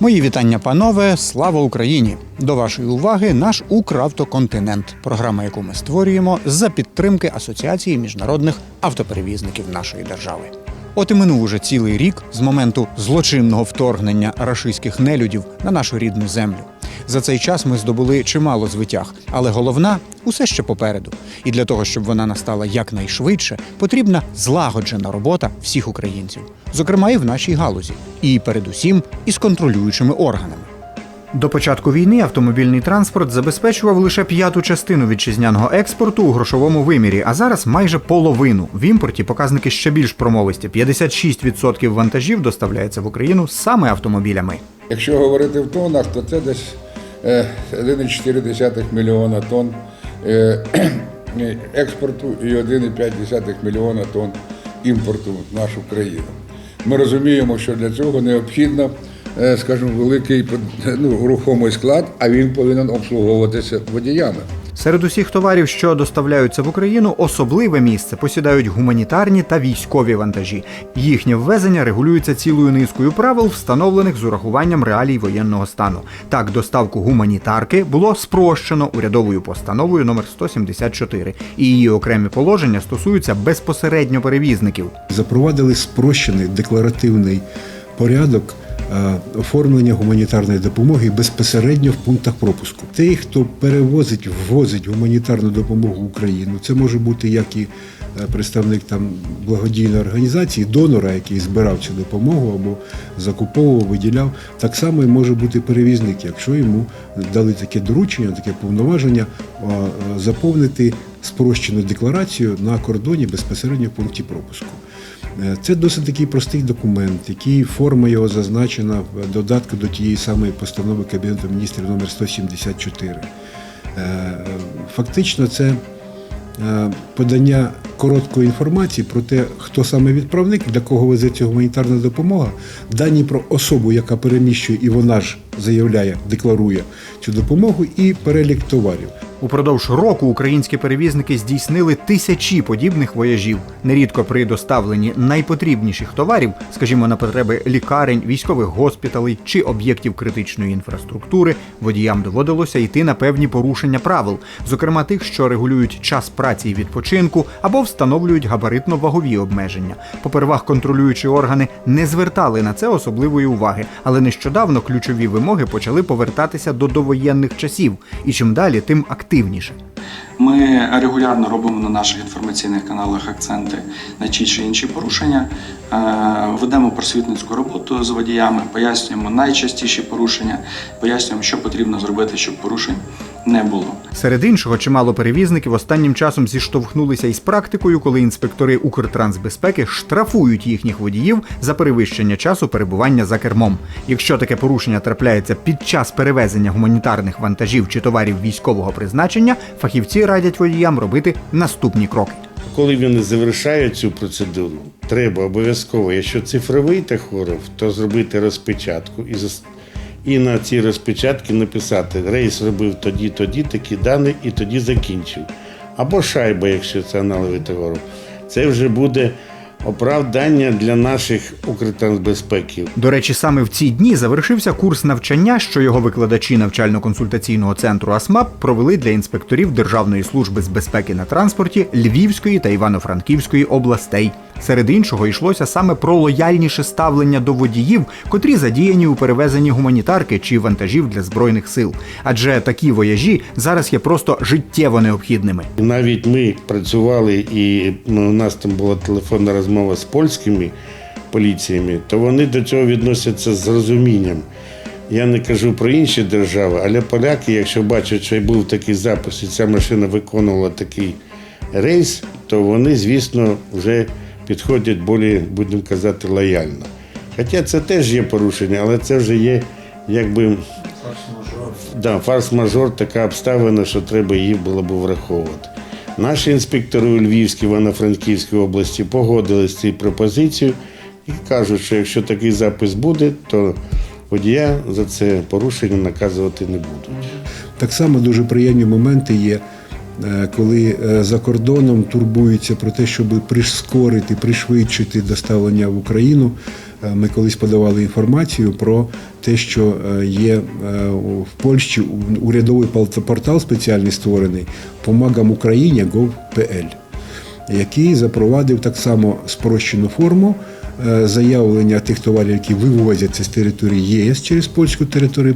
Мої вітання, панове. Слава Україні! До вашої уваги наш Укравтоконтинент, програма, яку ми створюємо за підтримки Асоціації міжнародних автоперевізників нашої держави. От і минув уже цілий рік з моменту злочинного вторгнення рашистських нелюдів на нашу рідну землю. За цей час ми здобули чимало звитяг, але головна усе ще попереду. І для того, щоб вона настала якнайшвидше, потрібна злагоджена робота всіх українців, зокрема і в нашій галузі, і передусім із контролюючими органами. До початку війни автомобільний транспорт забезпечував лише п'яту частину вітчизняного експорту у грошовому вимірі, а зараз майже половину. В імпорті показники ще більш промовисті: 56% вантажів доставляється в Україну саме автомобілями. Якщо говорити в тоннах, то це десь е, 1,4 мільйона тонн е, експорту і 1,5 мільйона тонн імпорту в нашу країну. Ми розуміємо, що для цього необхідно, е, скажімо, великий ну, рухомий склад, а він повинен обслуговуватися водіями. Серед усіх товарів, що доставляються в Україну, особливе місце посідають гуманітарні та військові вантажі. Їхнє ввезення регулюється цілою низкою правил, встановлених з урахуванням реалій воєнного стану. Так, доставку гуманітарки було спрощено урядовою постановою номер 174, і її окремі положення стосуються безпосередньо перевізників. запровадили спрощений декларативний порядок е, оформлення гуманітарної допомоги безпосередньо в пунктах пропуску. Той, хто перевозить, ввозить гуманітарну допомогу в Україну, це може бути як і е, представник там благодійної організації, донора, який збирав цю допомогу або закуповував, виділяв. Так само і може бути перевізник, якщо йому дали таке доручення, таке повноваження е, е, заповнити спрощену декларацію на кордоні безпосередньо в пункті пропуску. Е, Це досить такий простий документ, який форма його зазначена в додатку до тієї самої постанови Кабінету міністрів номер 174. Е, Фактично, це е, подання короткої інформації про те, хто саме відправник, для кого везеться гуманітарна допомога, дані про особу, яка переміщує, і вона ж заявляє, декларує цю допомогу, і перелік товарів. Упродовж року українські перевізники здійснили тисячі подібних вояжів. Нерідко при доставленні найпотрібніших товарів, скажімо, на потреби лікарень, військових госпіталей чи об'єктів критичної інфраструктури, водіям доводилося йти на певні порушення правил, зокрема тих, що регулюють час праці і відпочинку або встановлюють габаритно-вагові обмеження. Попервах контролюючі органи не звертали на це особливої уваги, але нещодавно ключові вимоги почали повертатися до довоєнних часів, і чим далі, тим активніше. Ми регулярно робимо на наших інформаційних каналах акценти на ті чи інші порушення. Е, Ведемо просвітницьку роботу з водіями, пояснюємо найчастіші порушення, пояснюємо, що потрібно зробити, щоб порушень не було. Серед іншого, чимало перевізників останнім часом зіштовхнулися із практикою, коли інспектори Укртрансбезпеки штрафують їхніх водіїв за перевищення часу перебування за кермом. Якщо таке порушення трапляється під час перевезення гуманітарних вантажів чи товарів військового призначення, фахівці радять водіям робити наступні кроки. Коли вони завершають цю процедуру, треба обов'язково, якщо цифровий тахограф, то зробити розпечатку і зас- і на цій розпечатки написати рейс робив тоді, тоді, такі дані і тоді закінчив. Або шайба, якщо це аналоги товару. Це вже буде оправдання для наших укртрансбезпеків. До речі, саме в ці дні завершився курс навчання, що його викладачі навчально-консультаційного центру АСМАП провели для інспекторів Державної служби з безпеки на транспорті Львівської та Івано-Франківської областей. Серед іншого йшлося саме про лояльніше ставлення до водіїв, котрі задіяні у перевезенні гуманітарки чи вантажів для збройних сил. Адже такі вояжі зараз є просто життєво необхідними. Навіть ми працювали, і ну, у нас там була телефонна розмова з польськими поліціями, то вони до цього відносяться з розумінням. Я не кажу про інші держави, але поляки, якщо бачать, що був такий запис, і ця машина виконувала такий рейс, то вони, звісно, вже підходять більш, будемо казати, лояльно. Хоча це теж є порушення, але це вже є якби да, фарс-мажор, така обставина, що треба її було б враховувати. Наші інспектори у Львівській, Івано-Франківській області погодились з цією пропозицією і кажуть, що якщо такий запис буде, то водія за це порушення наказувати не будуть. Так само дуже приємні моменти є, коли е, за кордоном турбуються про те, щоб прискорити, пришвидшити доставлення в Україну. Е, Ми колись подавали інформацію про те, що е, є е, в Польщі урядовий портал спеціальний створений «Помагам Україні gov.pl», який запровадив так само спрощену форму е, заявлення тих товарів, які вивозяться з території ЄС через польську територію.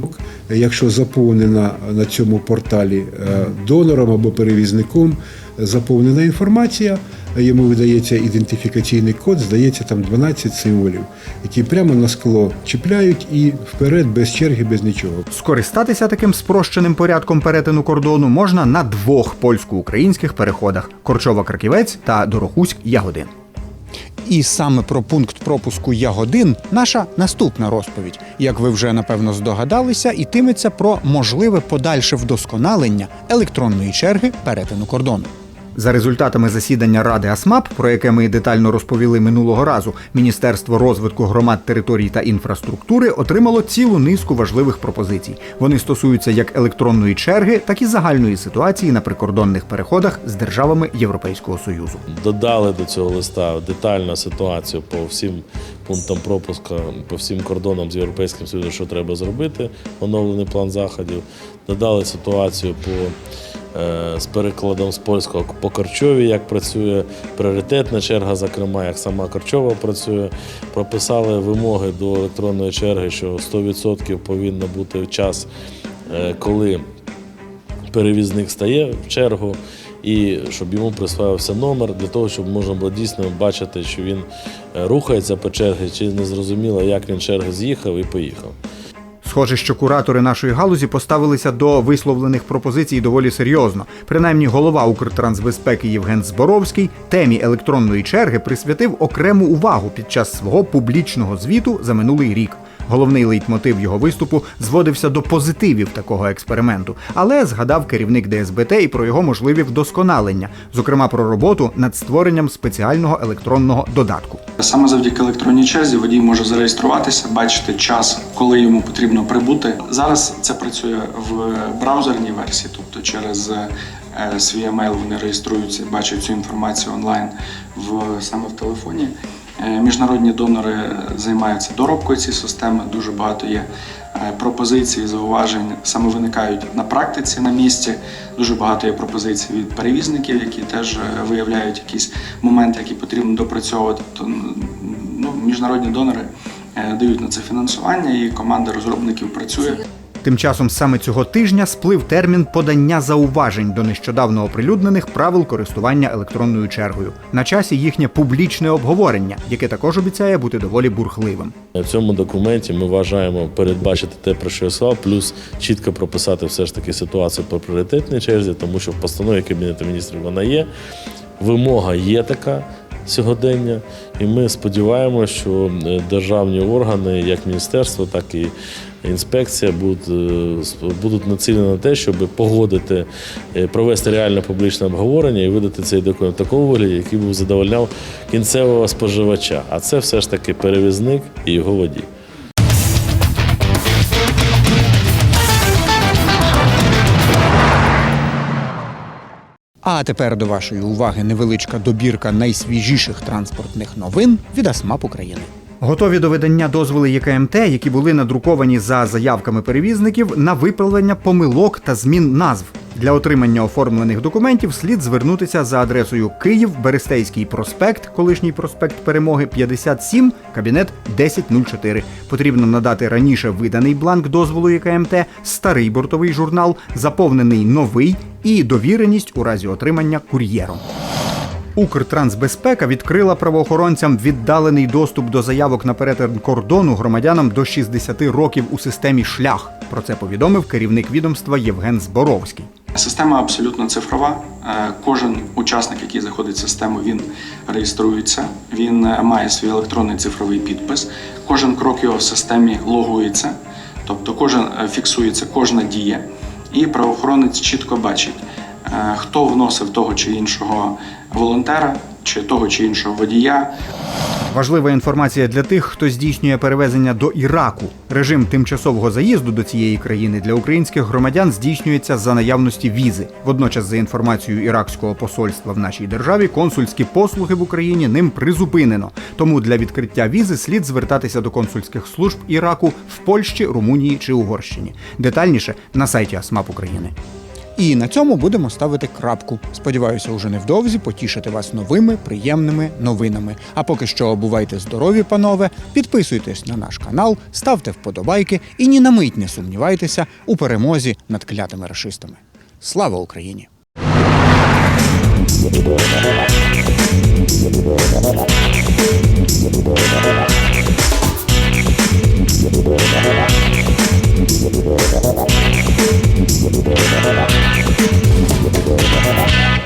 Якщо заповнена на цьому порталі е, донором або перевізником заповнена інформація, йому видається ідентифікаційний код, здається, там 12 символів, які прямо на скло чіпляють і вперед без черги, без нічого. Скористатися таким спрощеним порядком перетину кордону можна на двох польсько-українських переходах: Корчова-Краківець та Дорохуськ-Ягодин. І саме про пункт пропуску Ягодин наша наступна розповідь. Як ви вже напевно здогадалися, ітиметься про можливе подальше вдосконалення електронної черги перетину кордону. За результатами засідання Ради АСМАП, про яке ми детально розповіли минулого разу, Міністерство розвитку громад територій та інфраструктури отримало цілу низку важливих пропозицій. Вони стосуються як електронної черги, так і загальної ситуації на прикордонних переходах з державами Європейського Союзу. додали до цього листа детальну ситуацію по всім пунктам пропуску, по всім кордонам з Європейським Союзом, що треба зробити, оновлений план заходів. Додали ситуацію по, з перекладом з польського по Корчові, як працює пріоритетна черга, зокрема, як сама Корчова працює. Прописали вимоги до електронної черги, що 100% повинно бути час, е, коли перевізник стає в чергу, і щоб йому присвоївся номер для того, щоб можна було дійсно бачити, що він е, рухається по черзі, чи не зрозуміло, як він черги з'їхав і поїхав. Схоже, що куратори нашої галузі поставилися до висловлених пропозицій доволі серйозно. Принаймні, голова Укртрансбезпеки Євген Зборовський темі електронної черги присвятив окрему увагу під час свого публічного звіту за минулий рік. Головний лейтмотив його виступу зводився до позитивів такого експерименту, але згадав керівник ДСБТ і про його можливі вдосконалення, зокрема про роботу над створенням спеціального електронного додатку. Саме завдяки електронній черзі водій може зареєструватися, бачити час, коли йому потрібно прибути. Зараз це працює в браузерній версії, тобто через е, свій емейл вони реєструються, бачать цю інформацію онлайн в саме в телефоні. Е, Міжнародні донори займаються доробкою цієї системи. Дуже багато є е, пропозицій, зауважень саме виникають на практиці на місці. Дуже багато є пропозицій від перевізників, які теж е, виявляють якісь моменти, які потрібно допрацьовувати. То ну, міжнародні донори дають на це фінансування, і команда розробників працює. Тим часом саме цього тижня сплив термін подання зауважень до нещодавно оприлюднених правил користування електронною чергою. На часі їхнє публічне обговорення, яке також обіцяє бути доволі бурхливим. В цьому документі ми вважаємо передбачити те, про що я сказав, плюс чітко прописати все ж таки ситуацію по пріоритетній черзі, тому що в постанові Кабінету міністрів вона є. Вимога є така сьогодення, і ми сподіваємося, що е, державні органи, як міністерство, так і інспекція, будуть, е, будуть націлені на те, щоб погодити, е, провести реальне публічне обговорення і видати цей документ в такому вигляді, який був задовольняв кінцевого споживача. А це все ж таки перевізник і його водій. А тепер до вашої уваги невеличка добірка найсвіжіших транспортних новин від АСМАП України. Готові до видання дозволи ЄКМТ, які були надруковані за заявками перевізників на виправлення помилок та змін назв. Для отримання оформлених документів слід звернутися за адресою Київ, Берестейський проспект, колишній проспект Перемоги 57, кабінет 1004. Потрібно надати раніше виданий бланк дозволу ЄКМТ, старий бортовий журнал, заповнений новий і довіреність у разі отримання кур'єром. Укртрансбезпека відкрила правоохоронцям віддалений доступ до заявок на перетин кордону громадянам до 60 років у системі шлях. Про це повідомив керівник відомства Євген Зборовський. Система абсолютно цифрова. Е, Кожен учасник, який заходить в систему, він реєструється. Він е, має свій електронний цифровий підпис. Кожен крок його в системі логується, тобто кожен е, фіксується, кожна дія. І правоохоронець чітко бачить, хто вносив того чи іншого волонтера, чи того чи іншого водія. Важлива інформація для тих, хто здійснює перевезення до Іраку. Режим тимчасового заїзду до цієї країни для українських громадян здійснюється за наявності візи. Водночас, за інформацією іракського посольства в нашій державі, консульські послуги в Україні ним призупинено. Тому для відкриття візи слід звертатися до консульських служб Іраку в Польщі, Румунії чи Угорщині. Детальніше на сайті АСМАП України. І на цьому будемо ставити крапку. Сподіваюся, уже невдовзі потішити вас новими приємними новинами. А поки що бувайте здорові, панове, підписуйтесь на наш канал, ставте вподобайки і ні на мить не сумнівайтеся у перемозі над клятими расистами. Слава Україні! Yeah, Thank you.